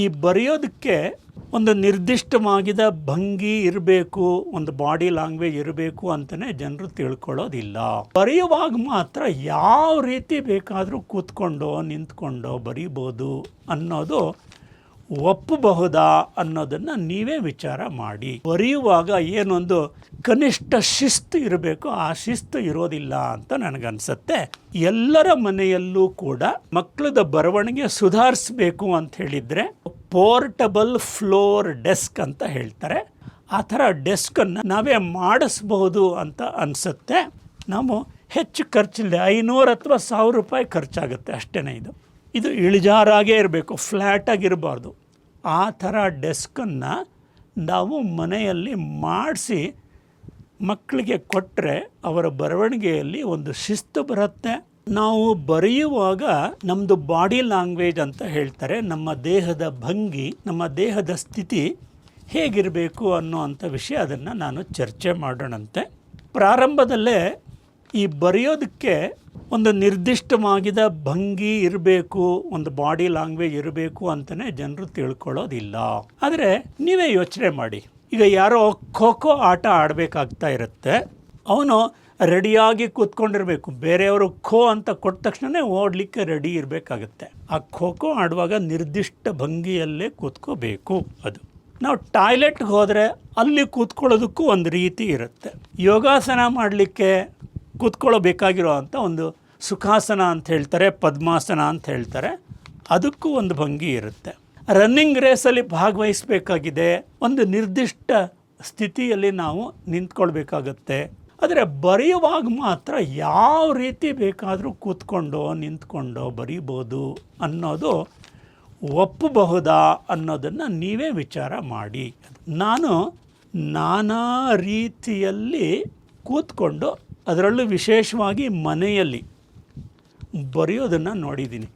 ಈ ಬರೆಯೋದಕ್ಕೆ ಒಂದು ನಿರ್ದಿಷ್ಟವಾಗಿದ ಭಂಗಿ ಇರಬೇಕು, ಒಂದು ಬಾಡಿ ಲ್ಯಾಂಗ್ವೇಜ್ ಇರಬೇಕು ಅಂತಲೇ ಜನರು ತಿಳ್ಕೊಳ್ಳೋದಿಲ್ಲ. ಬರೆಯುವಾಗ ಮಾತ್ರ ಯಾವ ರೀತಿ ಬೇಕಾದರೂ ಕೂತ್ಕೊಂಡೋ, ನಿಂತ್ಕೊಂಡೋ ಬರೀಬೋದು ಅನ್ನೋದು ಒಪ್ಪಬಹುದಾ ಅನ್ನೋದನ್ನು ನೀವೇ ವಿಚಾರ ಮಾಡಿ. ಬರೆಯುವಾಗ ಏನೊಂದು ಕನಿಷ್ಠ ಶಿಸ್ತು ಇರಬೇಕು, ಆ ಶಿಸ್ತು ಇರೋದಿಲ್ಲ ಅಂತ ನನಗನ್ಸುತ್ತೆ. ಎಲ್ಲರ ಮನೆಯಲ್ಲೂ ಕೂಡ ಮಕ್ಕಳದ ಬರವಣಿಗೆ ಸುಧಾರಿಸಬೇಕು ಅಂತ ಹೇಳಿದರೆ ಪೋರ್ಟಬಲ್ ಫ್ಲೋರ್ ಡೆಸ್ಕ್ ಅಂತ ಹೇಳ್ತಾರೆ. ಆ ಥರ ಡೆಸ್ಕನ್ನು ನಾವೇ ಮಾಡಿಸ್ಬಹುದು ಅಂತ ಅನಿಸುತ್ತೆ. ನಾವು ಹೆಚ್ಚು ಖರ್ಚಿಲ್ಲ ಐನೂರು ಅಥವಾ ಸಾವಿರ ರೂಪಾಯಿ ಖರ್ಚಾಗುತ್ತೆ ಅಷ್ಟೇ ಇದು. ಇದು ಇಳಿಜಾರಾಗೇ ಇರಬೇಕು, ಫ್ಲ್ಯಾಟಾಗಿರಬಾರ್ದು. ಆ ಥರ ಡೆಸ್ಕನ್ನು ನಾವು ಮನೆಯಲ್ಲಿ ಮಾಡಿಸಿ ಮಕ್ಕಳಿಗೆ ಕೊಟ್ಟರೆ ಅವರ ಬರವಣಿಗೆಯಲ್ಲಿ ಒಂದು ಶಿಸ್ತು ಬರುತ್ತೆ. ನಾವು ಬರೆಯುವಾಗ ನಮ್ಮದು ಬಾಡಿ ಲ್ಯಾಂಗ್ವೇಜ್ ಅಂತ ಹೇಳ್ತಾರೆ, ನಮ್ಮ ದೇಹದ ಭಂಗಿ, ನಮ್ಮ ದೇಹದ ಸ್ಥಿತಿ ಹೇಗಿರಬೇಕು ಅನ್ನೋ ಅಂಥ ವಿಷಯ ಅದನ್ನು ನಾನು ಚರ್ಚೆ ಮಾಡೋಣಂತೆ. ಪ್ರಾರಂಭದಲ್ಲೇ ಈ ಬರೆಯೋದಕ್ಕೆ ಒಂದು ನಿರ್ದಿಷ್ಟವಾಗಿದ ಭಂಗಿ ಇರಬೇಕು, ಒಂದು ಬಾಡಿ ಲ್ಯಾಂಗ್ವೇಜ್ ಇರಬೇಕು ಅಂತಲೇ ಜನರು ತಿಳ್ಕೊಳ್ಳೋದಿಲ್ಲ. ಆದರೆ ನೀವೇ ಯೋಚನೆ ಮಾಡಿ. ಈಗ ಯಾರೋ ಖೋ ಖೋ ಆಟ ಆಡಬೇಕಾಗ್ತಾ ಇರುತ್ತೆ. ಅವನು ರೆಡಿಯಾಗಿ ಕೂತ್ಕೊಂಡಿರಬೇಕು. ಬೇರೆಯವರು ಖೋ ಅಂತ ಕೊಟ್ಟ ತಕ್ಷಣವೇ ಓಡಲಿಕ್ಕೆ ರೆಡಿ ಇರಬೇಕಾಗುತ್ತೆ. ಆ ಖೋ ಖೋ ಆಡುವಾಗ ನಿರ್ದಿಷ್ಟ ಭಂಗಿಯಲ್ಲೇ ಕೂತ್ಕೋಬೇಕು ಅದು. ನಾವು ಟಾಯ್ಲೆಟ್ಗೆ ಹೋದರೆ ಅಲ್ಲಿ ಕೂತ್ಕೊಳ್ಳೋದಕ್ಕೂ ಒಂದು ರೀತಿ ಇರುತ್ತೆ. ಯೋಗಾಸನ ಮಾಡಲಿಕ್ಕೆ ಕೂತ್ಕೊಳ್ಳಬೇಕಾಗಿರೋ ಅಂಥ ಒಂದು ಸುಖಾಸನ ಅಂತ ಹೇಳ್ತಾರೆ, ಪದ್ಮಾಸನ ಅಂತ ಹೇಳ್ತಾರೆ. ಅದಕ್ಕೂ ಒಂದು ಭಂಗಿ ಇರುತ್ತೆ. ರನ್ನಿಂಗ್ ರೇಸಲ್ಲಿ ಭಾಗವಹಿಸಬೇಕಾಗಿದೆ. ಒಂದು ನಿರ್ದಿಷ್ಟ ಸ್ಥಿತಿಯಲ್ಲಿ ನಾವು ನಿಂತ್ಕೊಳ್ಬೇಕಾಗತ್ತೆ. ಆದರೆ ಬರೆಯುವಾಗ ಮಾತ್ರ ಯಾವ ರೀತಿ ಬೇಕಾದರೂ ಕೂತ್ಕೊಂಡೋ, ನಿಂತ್ಕೊಂಡು ಬರೀಬೋದು ಅನ್ನೋದು ಒಪ್ಪಬಹುದಾ ಅನ್ನೋದನ್ನು ನೀವೇ ವಿಚಾರ ಮಾಡಿ. ನಾನು ನಾನಾ ರೀತಿಯಲ್ಲಿ ಕೂತ್ಕೊಂಡು ಅದರಲ್ಲೂ ವಿಶೇಷವಾಗಿ ಮನೆಯಲ್ಲಿ ಬರೆಯೋದನ್ನು ನೋಡಿದ್ದೀನಿ.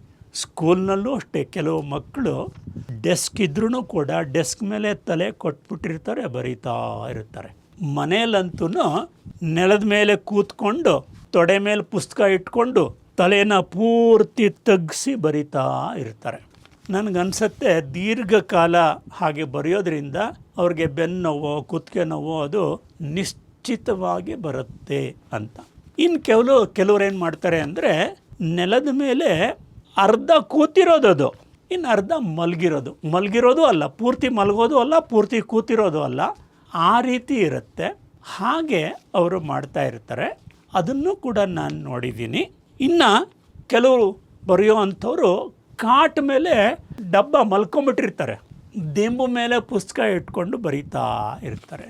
ಸ್ಕೂಲ್ನಲ್ಲೂ ಅಷ್ಟೇ, ಕೆಲವು ಮಕ್ಕಳು ಡೆಸ್ಕ್ ಇದ್ರೂ ಕೂಡ ಡೆಸ್ಕ್ ಮೇಲೆ ತಲೆ ಕೊಟ್ಬಿಟ್ಟಿರ್ತಾರೆ, ಬರೀತಾ ಇರ್ತಾರೆ. ಮನೆಯಲ್ಲಂತೂ ನೆಲದ ಮೇಲೆ ಕೂತ್ಕೊಂಡು, ತೊಡೆ ಮೇಲೆ ಪುಸ್ತಕ ಇಟ್ಕೊಂಡು ತಲೆನ ಪೂರ್ತಿ ತಗ್ಗಿಸಿ ಬರಿತಾ ಇರ್ತಾರೆ. ನನಗನ್ಸತ್ತೆ, ದೀರ್ಘಕಾಲ ಹಾಗೆ ಬರೆಯೋದ್ರಿಂದ ಅವ್ರಿಗೆ ಬೆನ್ನು ನೋವು ಕುತ್ತಿಗೆ ನೋವು ಅದು ನಿಶ್ಚಿತವಾಗಿ ಬರುತ್ತೆ ಅಂತ. ಇನ್ನು ಕೆಲವು ಕೆಲವ್ರು ಏನು ಮಾಡ್ತಾರೆ ಅಂದರೆ ನೆಲದ ಮೇಲೆ ಅರ್ಧ ಕೂತಿರೋದು ಅದು. ಇನ್ನು ಅರ್ಧ ಮಲಗಿರೋದು. ಮಲಗಿರೋದು ಅಲ್ಲ, ಪೂರ್ತಿ ಮಲಗೋದು ಅಲ್ಲ, ಪೂರ್ತಿ ಕೂತಿರೋದು ಅಲ್ಲ. ಆ ರೀತಿ ಇರುತ್ತೆ. ಹಾಗೆ ಅವರು ಮಾಡ್ತಾ ಇರ್ತಾರೆ. ಅದನ್ನು ಕೂಡ ನಾನು ನೋಡಿದ್ದೀನಿ. ಇನ್ನು ಕೆಲವರು ಬರೆಯೋ ಅಂಥವ್ರು ಕಾಟ್ ಮೇಲೆ ಡಬ್ಬ ಮಲ್ಕೊಂಬಿಟ್ಟಿರ್ತಾರೆ. ದಿಂಬು ಮೇಲೆ ಪುಸ್ತಕ ಇಟ್ಕೊಂಡು ಬರೀತಾ ಇರ್ತಾರೆ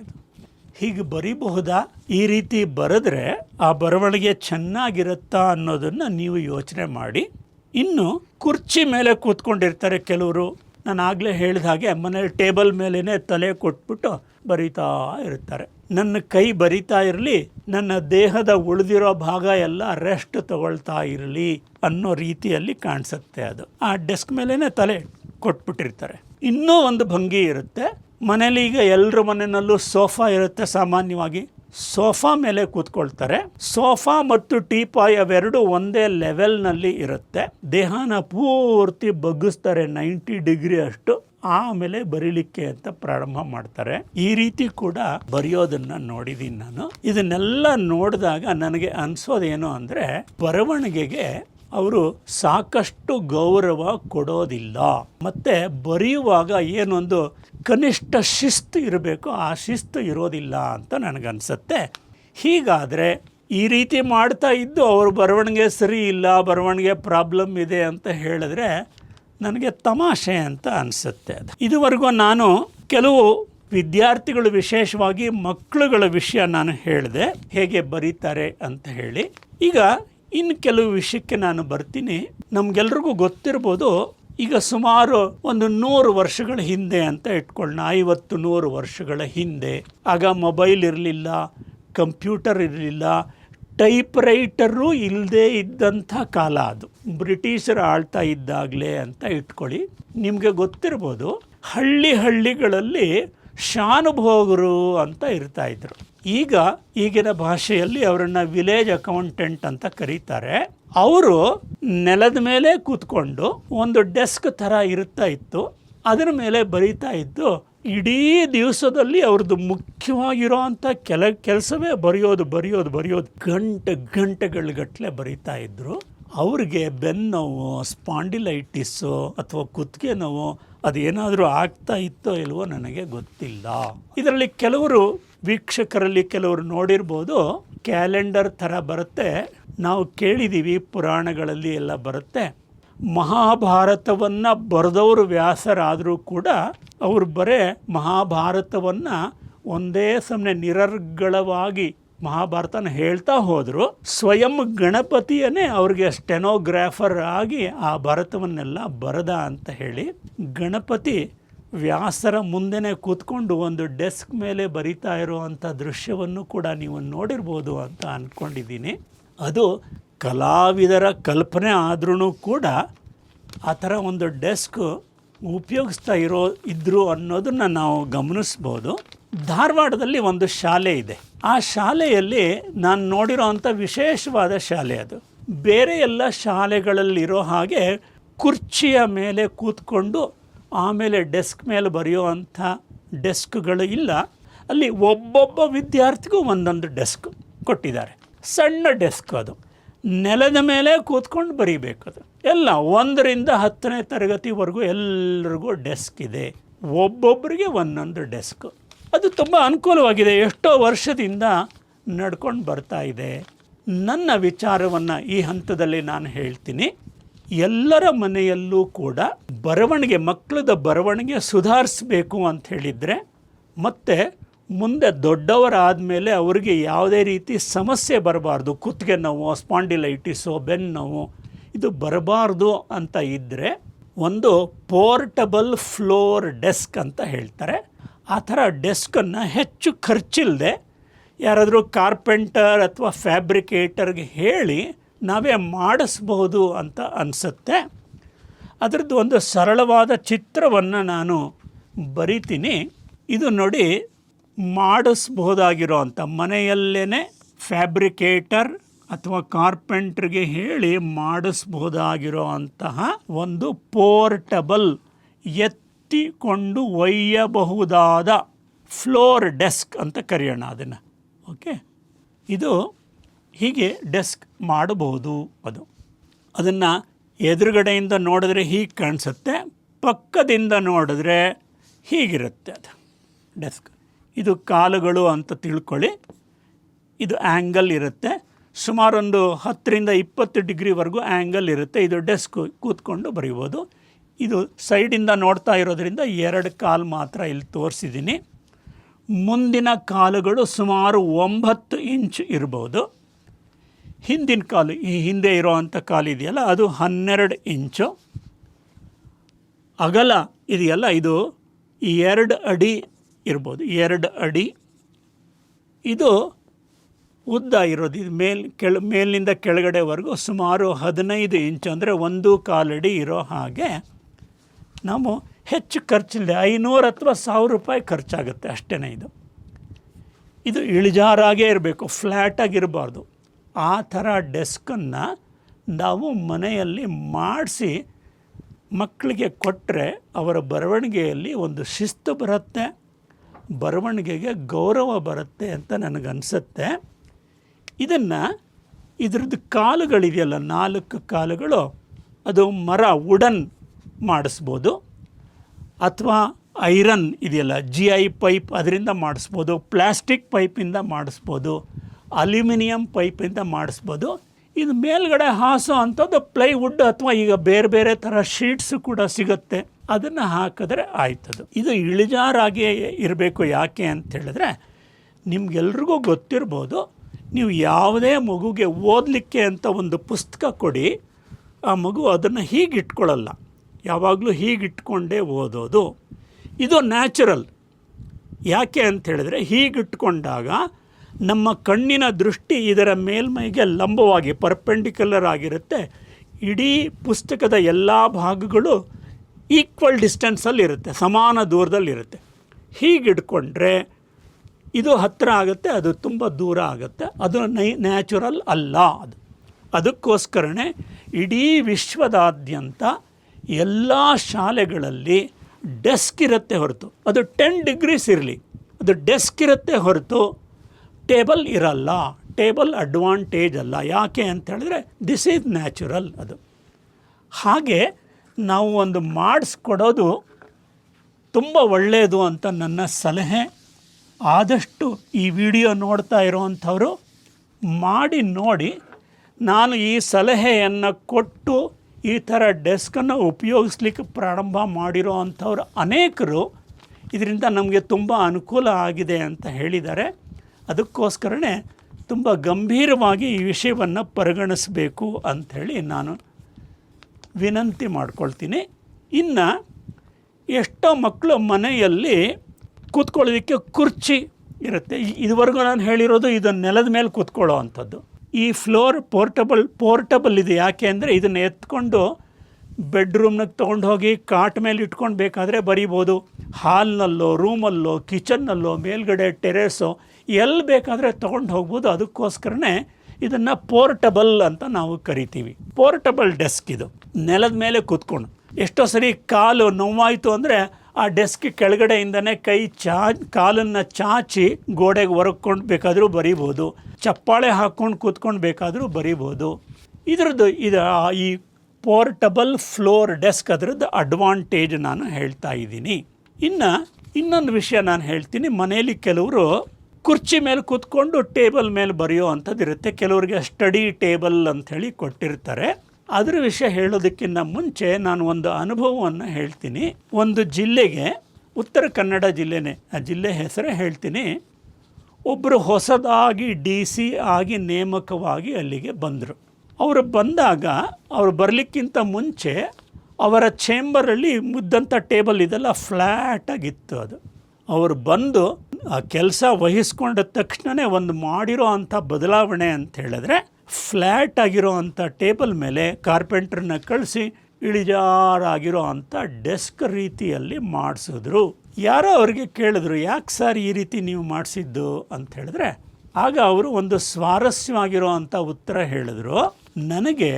ಹೀಗೆ ಬರಿಬಹುದಾ? ಈ ರೀತಿ ಬರೆದ್ರೆ ಆ ಬರವಣಿಗೆ ಚೆನ್ನಾಗಿರುತ್ತಾ ಅನ್ನೋದನ್ನು ನೀವು ಯೋಚನೆ ಮಾಡಿ. ಇನ್ನು ಕುರ್ಚಿ ಮೇಲೆ ಕೂತ್ಕೊಂಡಿರ್ತಾರೆ ಕೆಲವರು. ನಾನು ಆಗಲೇ ಹೇಳಿದ ಹಾಗೆ ಮನೇಲಿ ಟೇಬಲ್ ಮೇಲೇ ತಲೆ ಕೊಟ್ಬಿಟ್ಟು ಬರಿತಾ ಇರ್ತಾರೆ. ನನ್ನ ಕೈ ಬರಿತಾ ಇರಲಿ, ನನ್ನ ದೇಹದ ಉಳಿದಿರೋ ಭಾಗ ಎಲ್ಲ ರೆಸ್ಟ್ ತಗೊಳ್ತಾ ಇರಲಿ ಅನ್ನೋ ರೀತಿಯಲ್ಲಿ ಕಾಣಿಸುತ್ತೆ ಅದು. ಆ ಡೆಸ್ಕ್ ಮೇಲೇ ತಲೆ ಕೊಟ್ಬಿಟ್ಟಿರ್ತಾರೆ. ಇನ್ನೂ ಒಂದು ಭಂಗಿ ಇರುತ್ತೆ. ಮನೇಲಿ ಈಗ ಎಲ್ಲರ ಮನೆಯಲ್ಲೂ ಸೋಫಾ ಇರುತ್ತೆ ಸಾಮಾನ್ಯವಾಗಿ. ಸೋಫಾ ಮೇಲೆ ಕೂತ್ಕೊಳ್ತಾರೆ. ಸೋಫಾ ಮತ್ತು ಟೀಪಾಯ್ ಅವೆರಡು ಒಂದೇ ಲೆವೆಲ್ನಲ್ಲಿ ಇರುತ್ತೆ. ದೇಹನ ಪೂರ್ತಿ ಬಗ್ಗಿಸ್ತಾರೆ, ನೈಂಟಿ ಡಿಗ್ರಿ ಅಷ್ಟು. ಆಮೇಲೆ ಬರೀಲಿಕ್ಕೆ ಅಂತ ಪ್ರಾರಂಭ ಮಾಡ್ತಾರೆ. ಈ ರೀತಿ ಕೂಡ ಬರೆಯೋದನ್ನ ನೋಡಿದ್ದೀನಿ ನಾನು. ಇದನ್ನೆಲ್ಲ ನೋಡಿದಾಗ ನನಗೆ ಅನ್ಸೋದೇನು ಅಂದರೆ, ಬರವಣಿಗೆಗೆ ಅವರು ಸಾಕಷ್ಟು ಗೌರವ ಕೊಡೋದಿಲ್ಲ. ಮತ್ತೆ ಬರೆಯುವಾಗ ಏನೊಂದು ಕನಿಷ್ಠ ಶಿಸ್ತು ಇರಬೇಕು. ಆ ಶಿಸ್ತು ಇರೋದಿಲ್ಲ ಅಂತ ನನಗನ್ಸುತ್ತೆ. ಹೀಗಾದರೆ ಈ ರೀತಿ ಮಾಡ್ತಾ ಇದ್ದು ಅವರು ಬರವಣಿಗೆ ಸರಿ ಇಲ್ಲ, ಬರವಣಿಗೆ ಪ್ರಾಬ್ಲಮ್ ಇದೆ ಅಂತ ಹೇಳಿದ್ರೆ ನನಗೆ ತಮಾಷೆ ಅಂತ ಅನಿಸುತ್ತೆ ಅದು. ಇದುವರೆಗೂ ನಾನು ಕೆಲವು ವಿದ್ಯಾರ್ಥಿಗಳು, ವಿಶೇಷವಾಗಿ ಮಕ್ಕಳುಗಳ ವಿಷಯ ನಾನು ಹೇಳಿದೆ. ಹೇಗೆ ಬರೀತಾರೆ ಅಂತ ಹೇಳಿ. ಈಗ ಇನ್ನು ಕೆಲವು ವಿಷಯಕ್ಕೆ ನಾನು ಬರ್ತೀನಿ. ನಮಗೆಲ್ರಿಗೂ ಗೊತ್ತಿರ್ಬೋದು ಈಗ ಸುಮಾರು ಒಂದು ನೂರು ವರ್ಷಗಳ ಹಿಂದೆ ಅಂತ ಇಟ್ಕೊಳ್ಳೋಣ ಐವತ್ತು ನೂರು ವರ್ಷಗಳ ಹಿಂದೆ. ಆಗ ಮೊಬೈಲ್ ಇರಲಿಲ್ಲ, ಕಂಪ್ಯೂಟರ್ ಇರಲಿಲ್ಲ ಟೈಪ್ ರೈಟರು ಇಲ್ಲದೇ ಇದ್ದಂಥ ಕಾಲ ಅದು. ಬ್ರಿಟಿಷರು ಆಳ್ತಾ ಇದ್ದಾಗಲೇ ಅಂತ ಇಟ್ಕೊಳ್ಳಿ. ನಿಮಗೆ ಗೊತ್ತಿರ್ಬೋದು, ಹಳ್ಳಿ ಹಳ್ಳಿಗಳಲ್ಲಿ ಶಾನುಭೋಗರು ಅಂತ ಇರ್ತಾ ಇದ್ರು. ಈಗ ಈಗಿನ ಭಾಷೆಯಲ್ಲಿ ಅವರನ್ನು ವಿಲೇಜ್ ಅಕೌಂಟೆಂಟ್ ಅಂತ ಕರೀತಾರೆ. ಅವರು ನೆಲದ ಮೇಲೆ ಕೂತ್ಕೊಂಡು ಒಂದು ಡೆಸ್ಕ್ ಥರ ಇರುತ್ತಾ ಇತ್ತು. ಅದರ ಮೇಲೆ ಬರೀತಾ ಇದ್ದು ಇಡೀ ದಿವಸದಲ್ಲಿ ಅವ್ರದ್ದು ಮುಖ್ಯವಾಗಿರೋ ಅಂಥ ಕೆಲ ಕೆಲಸವೇ ಬರೆಯೋದು ಬರೆಯೋದು ಬರೆಯೋದು ಗಂಟೆ ಗಂಟೆಗಳಗಟ್ಟಲೆ ಬರೀತಾ ಇದ್ದರು ಅವ್ರಿಗೆ ಬೆನ್ನೋವು ಸ್ಪಾಂಡಿಲೈಟಿಸ್ಸು ಅಥವಾ ಕುತ್ತಿಗೆ ನೋವು ಅದೇನಾದರೂ ಆಗ್ತಾ ಇತ್ತೋ ಇಲ್ವೋ ನನಗೆ ಗೊತ್ತಿಲ್ಲ. ಇದರಲ್ಲಿ ಕೆಲವರು ವೀಕ್ಷಕರಲ್ಲಿ ಕೆಲವರು ನೋಡಿರ್ಬೋದು, ಕ್ಯಾಲೆಂಡರ್ ಥರ ಬರುತ್ತೆ. ನಾವು ಕೇಳಿದ್ದೀವಿ ಪುರಾಣಗಳಲ್ಲಿ ಎಲ್ಲ ಬರುತ್ತೆ. ಮಹಾಭಾರತವನ್ನು ಬರೆದವರು ವ್ಯಾಸರಾದರೂ ಕೂಡ ಅವರು ಬರೇ ಮಹಾಭಾರತವನ್ನು ಒಂದೇ ಸಮನೆ ನಿರರ್ಗಳವಾಗಿ ಮಹಾಭಾರತನ ಹೇಳ್ತಾ ಹೋದರು, ಸ್ವಯಂ ಗಣಪತಿಯನ್ನೇ ಅವ್ರಿಗೆ ಸ್ಟೆನೋಗ್ರಾಫರ್ ಆಗಿ ಆ ಭಾರತವನ್ನೆಲ್ಲ ಬರದ ಅಂತ ಹೇಳಿ, ಗಣಪತಿ ವ್ಯಾಸರ ಮುಂದೆನೇ ಕೂತ್ಕೊಂಡು ಒಂದು ಡೆಸ್ಕ್ ಮೇಲೆ ಬರಿತಾ ಇರುವಂಥ ದೃಶ್ಯವನ್ನು ಕೂಡ ನೀವು ನೋಡಿರ್ಬೋದು ಅಂತ ಅಂದ್ಕೊಂಡಿದ್ದೀನಿ ಅದು ಕಲಾವಿದರ ಕಲ್ಪನೆ ಆದ್ರೂ ಕೂಡ ಆ ಥರ ಒಂದು ಡೆಸ್ಕ್ ಉಪಯೋಗಿಸ್ತಾ ಇರೋ ಇದ್ದರು ಅನ್ನೋದನ್ನು ನಾವು ಗಮನಿಸ್ಬೋದು. ಧಾರವಾಡದಲ್ಲಿ ಒಂದು ಶಾಲೆ ಇದೆ. ಆ ಶಾಲೆಯಲ್ಲಿ ನಾನು ನೋಡಿರೋ ಅಂಥ ವಿಶೇಷವಾದ ಶಾಲೆ ಅದು. ಬೇರೆ ಎಲ್ಲ ಶಾಲೆಗಳಲ್ಲಿರೋ ಹಾಗೆ ಕುರ್ಚಿಯ ಮೇಲೆ ಕೂತ್ಕೊಂಡು ಆಮೇಲೆ ಡೆಸ್ಕ್ ಮೇಲೆ ಬರೆಯುವಂಥ ಡೆಸ್ಕ್ಗಳು ಇಲ್ಲ. ಅಲ್ಲಿ ಒಬ್ಬೊಬ್ಬ ವಿದ್ಯಾರ್ಥಿಗೂ ಒಂದೊಂದು ಡೆಸ್ಕ್ ಕೊಟ್ಟಿದ್ದಾರೆ. ಸಣ್ಣ ಡೆಸ್ಕ್ ಅದು. ನೆಲದ ಮೇಲೆ ಕೂತ್ಕೊಂಡು ಬರೀಬೇಕು ಅದು. ಎಲ್ಲ ಒಂದರಿಂದ ಹತ್ತನೇ ತರಗತಿವರೆಗೂ ಎಲ್ಲರಿಗೂ ಡೆಸ್ಕ್ ಇದೆ. ಒಬ್ಬೊಬ್ಬರಿಗೆ ಒಂದೊಂದು ಡೆಸ್ಕ್. ಅದು ತುಂಬ ಅನುಕೂಲವಾಗಿದೆ. ಎಷ್ಟೋ ವರ್ಷದಿಂದ ನಡ್ಕೊಂಡು ಬರ್ತಾ ಇದೆ. ನನ್ನ ವಿಚಾರವನ್ನು ಈ ಹಂತದಲ್ಲಿ ನಾನು ಹೇಳ್ತೀನಿ. ಎಲ್ಲರ ಮನೆಯಲ್ಲೂ ಕೂಡ ಬರವಣಿಗೆ, ಮಕ್ಕಳದ ಬರವಣಿಗೆ ಸುಧಾರಿಸಬೇಕು ಅಂತ ಹೇಳಿದರೆ, ಮತ್ತು ಮುಂದೆ ದೊಡ್ಡವರಾದ ಮೇಲೆ ಅವರಿಗೆ ಯಾವುದೇ ರೀತಿ ಸಮಸ್ಯೆ ಬರಬಾರ್ದು. ಕುತ್ತಿಗೆ ನೋವು, ಸ್ಪಾಂಡಿಲೈಟಿಸು, ಬೆನ್ನು ನೋವು, ಇದು ಬರಬಾರ್ದು ಅಂತ ಇದ್ದರೆ ಒಂದು ಪೋರ್ಟಬಲ್ ಫ್ಲೋರ್ ಡೆಸ್ಕ್ ಅಂತ ಹೇಳ್ತಾರೆ. ಆ ಥರ ಡೆಸ್ಕನ್ನು ಹೆಚ್ಚು ಖರ್ಚಿಲ್ಲದೆ ಯಾರಾದರೂ ಕಾರ್ಪೆಂಟರ್ ಅಥವಾ ಫ್ಯಾಬ್ರಿಕೇಟರ್ಗೆ ಹೇಳಿ ನಾವೇ ಮಾಡಿಸ್ಬಹುದು ಅಂತ ಅನಿಸುತ್ತೆ. ಅದರದ್ದು ಒಂದು ಸರಳವಾದ ಚಿತ್ರವನ್ನು ನಾನು ಬರಿತೀನಿ. ಇದು ನೋಡಿ ಮಾಡಿಸ್ಬೋದಾಗಿರೋ ಅಂಥ ಮನೆಯಲ್ಲೇ ಫ್ಯಾಬ್ರಿಕೇಟರ್ ಅಥವಾ ಕಾರ್ಪೆಂಟ್ರಿಗೆ ಹೇಳಿ ಮಾಡಿಸ್ಬೋದಾಗಿರೋ ಅಂತಹ ಒಂದು ಪೋರ್ಟಬಲ್ ಎತ್ತಿಕೊಂಡು ಒಯ್ಯಬಹುದಾದ ಫ್ಲೋರ್ ಡೆಸ್ಕ್ ಅಂತ ಕರೆಯೋಣ ಅದನ್ನು. ಓಕೆ? ಇದು ಹೀಗೆ ಡೆಸ್ಕ್ ಮಾಡಬಹುದು ಅದು. ಅದನ್ನು ಎದುರುಗಡೆಯಿಂದ ನೋಡಿದ್ರೆ ಹೀಗೆ ಕಾಣಿಸುತ್ತೆ, ಪಕ್ಕದಿಂದ ನೋಡಿದ್ರೆ ಹೀಗಿರುತ್ತೆ ಅದು ಡೆಸ್ಕ್. ಇದು ಕಾಲುಗಳು ಅಂತ ತಿಳ್ಕೊಳ್ಳಿ. ಇದು ಆ್ಯಂಗಲ್ ಇರುತ್ತೆ. ಸುಮಾರೊಂದು ಹತ್ತರಿಂದ ಇಪ್ಪತ್ತು ಡಿಗ್ರಿವರೆಗೂ ಆ್ಯಂಗಲ್ ಇರುತ್ತೆ. ಇದು ಡೆಸ್ಕ್ ಕೂತ್ಕೊಂಡು ಬರೀಬೋದು. ಇದು ಸೈಡಿಂದ ನೋಡ್ತಾ ಇರೋದ್ರಿಂದ ಎರಡು ಕಾಲು ಮಾತ್ರ ಇಲ್ಲಿ ತೋರಿಸಿದ್ದೀನಿ. ಮುಂದಿನ ಕಾಲುಗಳು ಸುಮಾರು ಒಂಬತ್ತು ಇಂಚ್ ಇರ್ಬೋದು. ಹಿಂದಿನ ಕಾಲು, ಈ ಹಿಂದೆ ಇರೋವಂಥ ಕಾಲು ಇದೆಯಲ್ಲ, ಅದು ಹನ್ನೆರಡು ಇಂಚು. ಅಗಲ ಇದೆಯಲ್ಲ, ಇದು ಎರಡು ಅಡಿ ಇರ್ಬೋದು, ಎರಡು ಅಡಿ. ಇದು ಉದ್ದ ಇರೋದು, ಇದು ಮೇಲ್, ಕೆಳ, ಮೇಲಿನಿಂದ ಕೆಳಗಡೆವರೆಗೂ ಸುಮಾರು ಹದಿನೈದು ಇಂಚು, ಅಂದರೆ ಒಂದು ಕಾಲಡಿ ಇರೋ ಹಾಗೆ. ನಾವು ಹೆಚ್ಚು ಖರ್ಚಿಲ್ಲದೆ ಐನೂರು ಅಥವಾ ಸಾವಿರ ರೂಪಾಯಿ ಖರ್ಚಾಗುತ್ತೆ ಅಷ್ಟೇ ಇದು. ಇದು ಇಳಿಜಾರಾಗೇ ಇರಬೇಕು ಫ್ಲ್ಯಾಟಾಗಿರಬಾರ್ದು ಆ ಥರ ಡೆಸ್ಕನ್ನು ನಾವು ಮನೆಯಲ್ಲಿ ಮಾಡಿಸಿ ಮಕ್ಕಳಿಗೆ ಕೊಟ್ಟರೆ ಅವರ ಬರವಣಿಗೆಯಲ್ಲಿ ಒಂದು ಶಿಸ್ತು ಬರುತ್ತೆ, ಬರವಣಿಗೆಗೆ ಗೌರವ ಬರುತ್ತೆ ಅಂತ ನನಗನ್ಸುತ್ತೆ. ಇದನ್ನು ಇದ್ರದ್ದು ಕಾಲುಗಳಿದೆಯಲ್ಲ ನಾಲ್ಕು ಕಾಲುಗಳು, ಅದು ಮರ ವುಡನ್ ಮಾಡಿಸ್ಬೋದು. ಅಥವಾ ಐರನ್ ಇದೆಯಲ್ಲ ಜಿ ಐ ಪೈಪ್ ಅದರಿಂದ ಮಾಡಿಸ್ಬೋದು ಪ್ಲ್ಯಾಸ್ಟಿಕ್ ಪೈಪಿಂದ ಮಾಡಿಸ್ಬೋದು, ಅಲ್ಯೂಮಿನಿಯಂ ಪೈಪಿಂದ ಮಾಡಿಸ್ಬೋದು. ಇದು ಮೇಲ್ಗಡೆ ಹಾಸೋ ಅಂಥದ್ದು ಪ್ಲೈವುಡ್ ಅಥವಾ ಈಗ ಬೇರೆ ಬೇರೆ ಥರ ಶೀಟ್ಸು ಕೂಡ ಸಿಗುತ್ತೆ. ಅದನ್ನು ಹಾಕಿದ್ರೆ ಆಯ್ತದು. ಇದು ಇಳಿಜಾರಾಗಿ ಇರಬೇಕು ಯಾಕೆ ಅಂತ ಹೇಳಿದ್ರೆ, ನಿಮ್ಗೆಲ್ರಿಗೂ ಗೊತ್ತಿರ್ಬೋದು, ನೀವು ಯಾವುದೇ ಮಗುಗೆ ಓದಲಿಕ್ಕೆ ಅಂತ ಒಂದು ಪುಸ್ತಕ ಕೊಡಿ, ಆ ಮಗು ಅದನ್ನು ಹೀಗೆ ಇಟ್ಕೊಳ್ಳಲ್ಲ ಯಾವಾಗಲೂ ಹೀಗಿಟ್ಕೊಂಡೇ ಓದೋದು. ಇದು ನ್ಯಾಚುರಲ್. ಯಾಕೆ ಅಂತ ಹೇಳಿದ್ರೆ ಹೀಗಿಟ್ಕೊಂಡಾಗ ನಮ್ಮ ಕಣ್ಣಿನ ದೃಷ್ಟಿ ಇದರ ಮೇಲ್ಮೈಗೆ ಲಂಬವಾಗಿ ಪರ್ಪೆಂಡಿಕ್ಯುಲರ್ ಆಗಿರುತ್ತೆ. ಇಡೀ ಪುಸ್ತಕದ ಎಲ್ಲ ಭಾಗಗಳು ಈಕ್ವಲ್ ಡಿಸ್ಟೆನ್ಸಲ್ಲಿರುತ್ತೆ ಸಮಾನ ದೂರದಲ್ಲಿರುತ್ತೆ ಹೀಗಿಡ್ಕೊಂಡ್ರೆ ಇದು ಹತ್ತಿರ ಆಗುತ್ತೆ, ಅದು ತುಂಬ ದೂರ ಆಗುತ್ತೆ. ಅದು ನೈ, ನ್ಯಾಚುರಲ್ ಅಲ್ಲ ಅದು. ಅದಕ್ಕೋಸ್ಕರನೇ ಇಡೀ ವಿಶ್ವದಾದ್ಯಂತ ಎಲ್ಲ ಶಾಲೆಗಳಲ್ಲಿ ಡೆಸ್ಕ್ ಇರುತ್ತೆ ಹೊರತು. ಅದು ಟೆನ್ ಡಿಗ್ರೀಸ್ ಇರಲಿ. ಅದು ಡೆಸ್ಕ್ ಇರುತ್ತೆ ಹೊರತು. ಟೇಬಲ್ ಇರಲ್ಲ. ಟೇಬಲ್ ಅಡ್ವಾಂಟೇಜ್ ಅಲ್ಲ. ಯಾಕೆ ಅಂತ ಹೇಳಿದ್ರೆ ದಿಸ್ ಈಸ್ ನ್ಯಾಚುರಲ್ ಅದು. ಹಾಗೆ ನಾವು ಒಂದು ಮಾಡಿಸ್ಕೊಡೋದು ತುಂಬ ಒಳ್ಳೆಯದು ಅಂತ ನನ್ನ ಸಲಹೆ. ಆದಷ್ಟು ಈ ವಿಡಿಯೋ ನೋಡ್ತಾ ಇರೋವಂಥವರು ಮಾಡಿ ನೋಡಿ. ನಾನು ಈ ಸಲಹೆಯನ್ನು ಕೊಟ್ಟು ಈ ಥರ ಡೆಸ್ಕನ್ನು ಉಪಯೋಗಿಸ್ಲಿಕ್ಕೆ ಪ್ರಾರಂಭ ಮಾಡಿರೋ ಅಂಥವ್ರು ಅನೇಕರು ಇದರಿಂದ ನಮಗೆ ತುಂಬ ಅನುಕೂಲ ಆಗಿದೆ ಅಂತ ಹೇಳಿದ್ದಾರೆ. ಅದಕ್ಕೋಸ್ಕರನೇ ತುಂಬ ಗಂಭೀರವಾಗಿ ಈ ವಿಷಯವನ್ನು ಪರಿಗಣಿಸಬೇಕು ಅಂಥೇಳಿ ನಾನು ವಿನಂತಿ ಮಾಡ್ಕೊಳ್ತೀನಿ. ಇನ್ನು ಎಷ್ಟೋ ಮಕ್ಕಳು ಮನೆಯಲ್ಲಿ ಕೂತ್ಕೊಳ್ಳೋದಕ್ಕೆ ಕುರ್ಚಿ ಇರುತ್ತೆ. ಇದುವರೆಗೂ ನಾನು ಹೇಳಿರೋದು ಇದು ನೆಲದ ಮೇಲೆ ಕೂತ್ಕೊಳ್ಳೋ ಅಂಥದ್ದು. ಈ ಫ್ಲೋರ್ ಪೋರ್ಟಬಲ್ ಪೋರ್ಟಬಲ್ ಇದೆ. ಯಾಕೆ ಅಂದರೆ ಇದನ್ನು ಎತ್ಕೊಂಡು ಬೆಡ್ರೂಮ್ನಾಗ ತೊಗೊಂಡು ಹೋಗಿ ಕಾಟ್ ಮೇಲೆ ಇಟ್ಕೊಂಡು ಬೇಕಾದರೆ ಬರೀಬೋದು. ಹಾಲ್ನಲ್ಲೋ, ರೂಮಲ್ಲೋ, ಕಿಚನ್ನಲ್ಲೋ, ಮೇಲ್ಗಡೆ ಟೆರೇಸೋ ಎಲ್ಲಿ ಬೇಕಾದರೆ ತೊಗೊಂಡು ಹೋಗ್ಬೋದು. ಅದಕ್ಕೋಸ್ಕರನೇ ಇದನ್ನು ಪೋರ್ಟಬಲ್ ಅಂತ ನಾವು ಕರಿತೀವಿ. ಪೋರ್ಟಬಲ್ ಡೆಸ್ಕ್ ಇದು. ನೆಲದ ಮೇಲೆ ಕೂತ್ಕೊಂಡು. ಎಷ್ಟೋ ಸರಿ ಕಾಲು ನೋವಾಯಿತು ಅಂದರೆ ಆ ಡೆಸ್ಕ್ ಕೆಳಗಡೆಯಿಂದನೇ ಕೈ ಚಾ, ಕಾಲನ್ನು ಚಾಚಿ ಗೋಡೆಗೆ ಹೊರಕೊಂಡು ಬೇಕಾದರೂ ಬರಿಬೋದು. ಚಪ್ಪಾಳೆ ಹಾಕ್ಕೊಂಡು ಕೂತ್ಕೊಂಡು ಬೇಕಾದರೂ ಬರಿಬೋದು. ಇದ್ರದ್ದು ಇದು ಈ ಪೋರ್ಟಬಲ್ ಫ್ಲೋರ್ ಡೆಸ್ಕ್ ಅದರದ್ದು ಅಡ್ವಾಂಟೇಜ್ ನಾನು ಹೇಳ್ತಾ ಇದ್ದೀನಿ. ಇನ್ನು ಇನ್ನೊಂದು ವಿಷಯ ನಾನು ಹೇಳ್ತೀನಿ. ಮನೆಯಲ್ಲಿ ಕೆಲವರು ಕುರ್ಚಿ ಮೇಲೆ ಕೂತ್ಕೊಂಡು ಟೇಬಲ್ ಮೇಲೆ ಬರೆಯೋ ಅಂಥದ್ದು ಇರುತ್ತೆ ಕೆಲವರಿಗೆ ಸ್ಟಡಿ ಟೇಬಲ್ ಅಂಥೇಳಿ ಕೊಟ್ಟಿರ್ತಾರೆ. ಅದರ ವಿಷಯ ಹೇಳೋದಕ್ಕಿಂತ ಮುಂಚೆ ನಾನು ಒಂದು ಅನುಭವವನ್ನು ಹೇಳ್ತೀನಿ. ಒಂದು ಜಿಲ್ಲೆಗೆ, ಉತ್ತರ ಕನ್ನಡ ಜಿಲ್ಲೆನೇ, ಆ ಜಿಲ್ಲೆ ಹೆಸರೇ ಹೇಳ್ತೀನಿ. ಒಬ್ಬರು ಹೊಸದಾಗಿ ಡಿ ಸಿ ಆಗಿ ನೇಮಕವಾಗಿ ಅಲ್ಲಿಗೆ ಬಂದರು. ಅವರು ಬಂದಾಗ, ಅವರು ಬರಲಿಕ್ಕಿಂತ ಮುಂಚೆ ಅವರ ಚೇಂಬರಲ್ಲಿ ಮುದ್ದಂಥ ಟೇಬಲ್ ಇದೆಲ್ಲ ಫ್ಲ್ಯಾಟಾಗಿತ್ತು ಅದು. ಅವರು ಬಂದು ಆ ಕೆಲಸ ವಹಿಸ್ಕೊಂಡ ತಕ್ಷಣವೇ ಒಂದು ಮಾಡಿರೋ ಅಂಥ ಬದಲಾವಣೆ ಅಂತ ಹೇಳಿದ್ರೆ ಫ್ಲ್ಯಾಟ್ ಆಗಿರೋ ಅಂಥ ಟೇಬಲ್ ಮೇಲೆ ಕಾರ್ಪೆಂಟ್ರನ್ನ ಕಳಿಸಿ ಇಳಿಜಾರಾಗಿರೋ ಅಂಥ ಡೆಸ್ಕ್ ರೀತಿಯಲ್ಲಿ ಮಾಡಿಸಿದ್ರು. ಯಾರೋ ಅವ್ರಿಗೆ ಕೇಳಿದ್ರು, ಯಾಕೆ ಸರ್ ಈ ರೀತಿ ನೀವು ಮಾಡಿಸಿದ್ದು? ಅಂತ ಹೇಳಿದ್ರೆ, ಆಗ ಅವರು ಒಂದು ಸ್ವಾರಸ್ಯವಾಗಿರೋ ಅಂಥ ಉತ್ತರ ಹೇಳಿದ್ರು. ನನಗೆ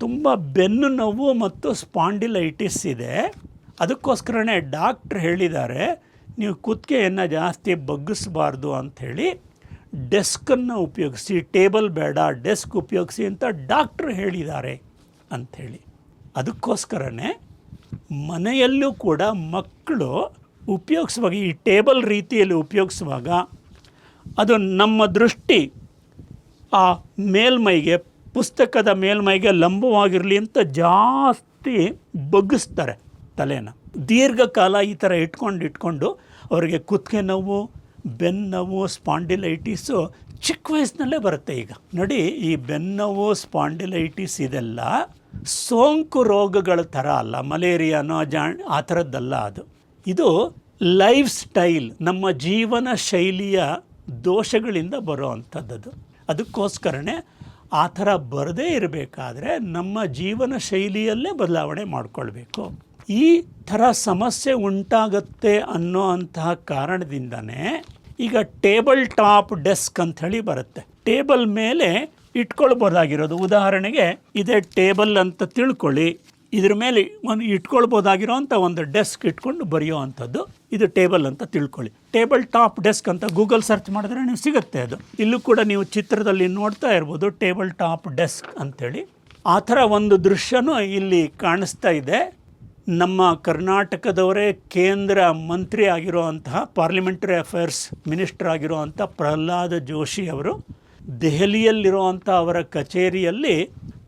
ತುಂಬ ಬೆನ್ನು ನೋವು ಮತ್ತು ಸ್ಪಾಂಡಿಲೈಟಿಸ್ ಇದೆ. ಅದಕ್ಕೋಸ್ಕರನೇ ಡಾಕ್ಟ್ರ್ ಹೇಳಿದ್ದಾರೆ, ನೀವು ಕುತ್ತಿಗೆಯನ್ನು ಜಾಸ್ತಿ ಬಗ್ಗಿಸಬಾರ್ದು ಅಂಥೇಳಿ ಡೆಸ್ಕನ್ನು ಉಪಯೋಗಿಸಿ, ಟೇಬಲ್ ಬೇಡ, ಡೆಸ್ಕ್ ಉಪಯೋಗಿಸಿ ಅಂತ ಡಾಕ್ಟ್ರ್ ಹೇಳಿದ್ದಾರೆ ಅಂಥೇಳಿ. ಅದಕ್ಕೋಸ್ಕರನೇ ಮನೆಯಲ್ಲೂ ಕೂಡ ಮಕ್ಕಳು ಉಪಯೋಗಿಸುವಾಗ, ಈ ಟೇಬಲ್ ರೀತಿಯಲ್ಲಿ ಉಪಯೋಗಿಸುವಾಗ ಅದು ನಮ್ಮ ದೃಷ್ಟಿ, ಆ ಮೇಲ್ಮೈಗೆ, ಪುಸ್ತಕದ ಮೇಲ್ಮೈಗೆ ಲಂಬವಾಗಿರಲಿ ಅಂತ ಜಾಸ್ತಿ ಬಗ್ಗಿಸ್ತಾರೆ ತಲೆನ. ದೀರ್ಘಕಾಲ ಈ ಥರ ಇಟ್ಕೊಂಡು ಇಟ್ಕೊಂಡು ಅವರಿಗೆ ಕುತ್ತಿಗೆ ನೋವು ಬೆನ್ನು ನೋವು ಸ್ಪಾಂಡಿಲೈಟಿಸು ಚಿಕ್ಕ ವಯಸ್ಸಿನಲ್ಲೇ ಬರುತ್ತೆ ಈಗ. ನೋಡಿ, ಈ ಬೆನ್ನವು ಸ್ಪಾಂಡಿಲೈಟಿಸ್ ಇದೆಲ್ಲ ಸೋಂಕು ರೋಗಗಳ ಥರ ಅಲ್ಲ ಮಲೇರಿಯಾನೋ ಜಾ ಆ ಥರದ್ದಲ್ಲ ಅದು. ಇದು ಲೈಫ್ ಸ್ಟೈಲ್, ನಮ್ಮ ಜೀವನ ಶೈಲಿಯ ದೋಷಗಳಿಂದ ಬರೋ ಅಂಥದ್ದು ಅದಕ್ಕೋಸ್ಕರನೇ ಆ ಥರ ಬರದೇ ಇರಬೇಕಾದ್ರೆ ನಮ್ಮ ಜೀವನ ಶೈಲಿಯಲ್ಲೇ ಬದಲಾವಣೆ ಮಾಡಿಕೊಳ್ಬೇಕು. ಈ ಥರ ಸಮಸ್ಯೆ ಉಂಟಾಗತ್ತೆ ಅನ್ನೋ ಅಂತಹ ಕಾರಣದಿಂದನೇ ಈಗ ಟೇಬಲ್ ಟಾಪ್ ಡೆಸ್ಕ್ ಅಂಥೇಳಿ ಬರುತ್ತೆ. ಟೇಬಲ್ ಮೇಲೆ ಇಟ್ಕೊಳ್ಬೋದಾಗಿರೋದು. ಉದಾಹರಣೆಗೆ ಇದೇ ಟೇಬಲ್ ಅಂತ ತಿಳ್ಕೊಳ್ಳಿ. ಇದ್ರ ಮೇಲೆ ಒಂದು ಇಟ್ಕೊಳ್ಬೋದಾಗಿರೋ ಅಂಥ ಒಂದು ಡೆಸ್ಕ್ ಇಟ್ಕೊಂಡು ಬರೆಯೋ ಅಂಥದ್ದು ಇದು ಟೇಬಲ್ ಅಂತ ತಿಳ್ಕೊಳ್ಳಿ. ಟೇಬಲ್ ಟಾಪ್ ಡೆಸ್ಕ್ ಅಂತ ಗೂಗಲ್ ಸರ್ಚ್ ಮಾಡಿದ್ರೆ ನೀವು ಸಿಗುತ್ತೆ ಅದು. ಇಲ್ಲೂ ಕೂಡ ನೀವು ಚಿತ್ರದಲ್ಲಿ ನೋಡ್ತಾ ಇರ್ಬೋದು ಟೇಬಲ್ ಟಾಪ್ ಡೆಸ್ಕ್ ಅಂಥೇಳಿ ಆ ಥರ ಒಂದು ದೃಶ್ಯನೂ ಇಲ್ಲಿ ಕಾಣಿಸ್ತಾ ಇದೆ. ನಮ್ಮ ಕರ್ನಾಟಕದವರೇ ಕೇಂದ್ರ ಮಂತ್ರಿ ಆಗಿರುವಂತಹ ಪಾರ್ಲಿಮೆಂಟರಿ ಅಫೇರ್ಸ್ ಮಿನಿಸ್ಟರ್ ಆಗಿರುವಂಥ ಪ್ರಹ್ಲಾದ ಜೋಶಿ ಅವರು ದೆಹಲಿಯಲ್ಲಿರುವಂಥ ಅವರ ಕಚೇರಿಯಲ್ಲಿ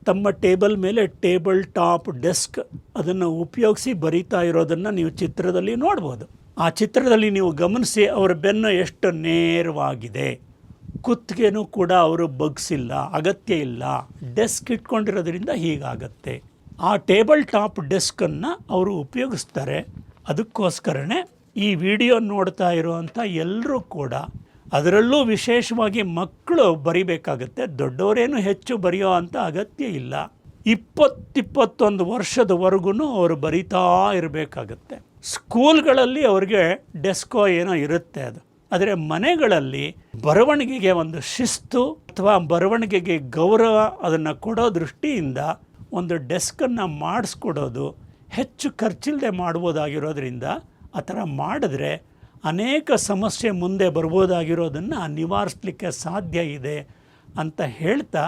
ತಮ್ಮ ಟೇಬಲ್ ಮೇಲೆ ಟೇಬಲ್ ಟಾಪ್ ಡೆಸ್ಕ್ ಅದನ್ನು ಉಪಯೋಗಿಸಿ ಬರೀತಾ ಇರೋದನ್ನು ನೀವು ಚಿತ್ರದಲ್ಲಿ ನೋಡ್ಬೋದು. ಆ ಚಿತ್ರದಲ್ಲಿ ನೀವು ಗಮನಿಸಿ ಅವರ ಬೆನ್ನು ಎಷ್ಟು ನೇರವಾಗಿದೆ. ಕುತ್ತಿಗೆನೂ ಕೂಡ ಅವರು ಬಗ್ಸಿಲ್ಲ, ಅಗತ್ಯ ಇಲ್ಲ. ಡೆಸ್ಕ್ ಇಟ್ಕೊಂಡಿರೋದ್ರಿಂದ ಹೀಗಾಗತ್ತೆ. ಆ ಟೇಬಲ್ ಟಾಪ್ ಡೆಸ್ಕನ್ನು ಅವರು ಉಪಯೋಗಿಸ್ತಾರೆ. ಅದಕ್ಕೋಸ್ಕರನೇ ಈ ವಿಡಿಯೋ ನೋಡ್ತಾ ಇರುವಂಥ ಎಲ್ಲರೂ ಕೂಡ ಅದರಲ್ಲೂ ವಿಶೇಷವಾಗಿ ಮಕ್ಕಳು ಬರಿಬೇಕಾಗತ್ತೆ. ದೊಡ್ಡವರೇನು ಹೆಚ್ಚು ಬರೆಯೋ ಅಂತ ಅಗತ್ಯ ಇಲ್ಲ. ಇಪ್ಪತ್ತಿಪ್ಪತ್ತೊಂದು ವರ್ಷದವರೆಗೂ ಅವರು ಬರಿತಾ ಇರಬೇಕಾಗತ್ತೆ. ಸ್ಕೂಲ್ಗಳಲ್ಲಿ ಅವ್ರಿಗೆ ಡೆಸ್ಕೋ ಏನೋ ಇರುತ್ತೆ ಅದು. ಆದರೆ ಮನೆಗಳಲ್ಲಿ ಬರವಣಿಗೆಗೆ ಒಂದು ಶಿಸ್ತು ಅಥವಾ ಬರವಣಿಗೆಗೆ ಗೌರವ ಅದನ್ನು ಕೊಡೋ ದೃಷ್ಟಿಯಿಂದ ಒಂದು ಡೆಸ್ಕನ್ನು ಮಾಡಿಸ್ಕೊಡೋದು ಹೆಚ್ಚು ಖರ್ಚಿಲ್ಲದೆ ಮಾಡ್ಬೋದಾಗಿರೋದ್ರಿಂದ ಆ ಥರ ಮಾಡಿದ್ರೆ ಅನೇಕ ಸಮಸ್ಯೆ ಮುಂದೆ ಬರ್ಬೋದಾಗಿರೋದನ್ನು ನಿವಾರಿಸ್ಲಿಕ್ಕೆ ಸಾಧ್ಯ ಇದೆ ಅಂತ ಹೇಳ್ತಾ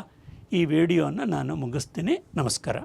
ಈ ವಿಡಿಯೋನ ನಾನು ಮುಗಿಸ್ತೀನಿ. ನಮಸ್ಕಾರ.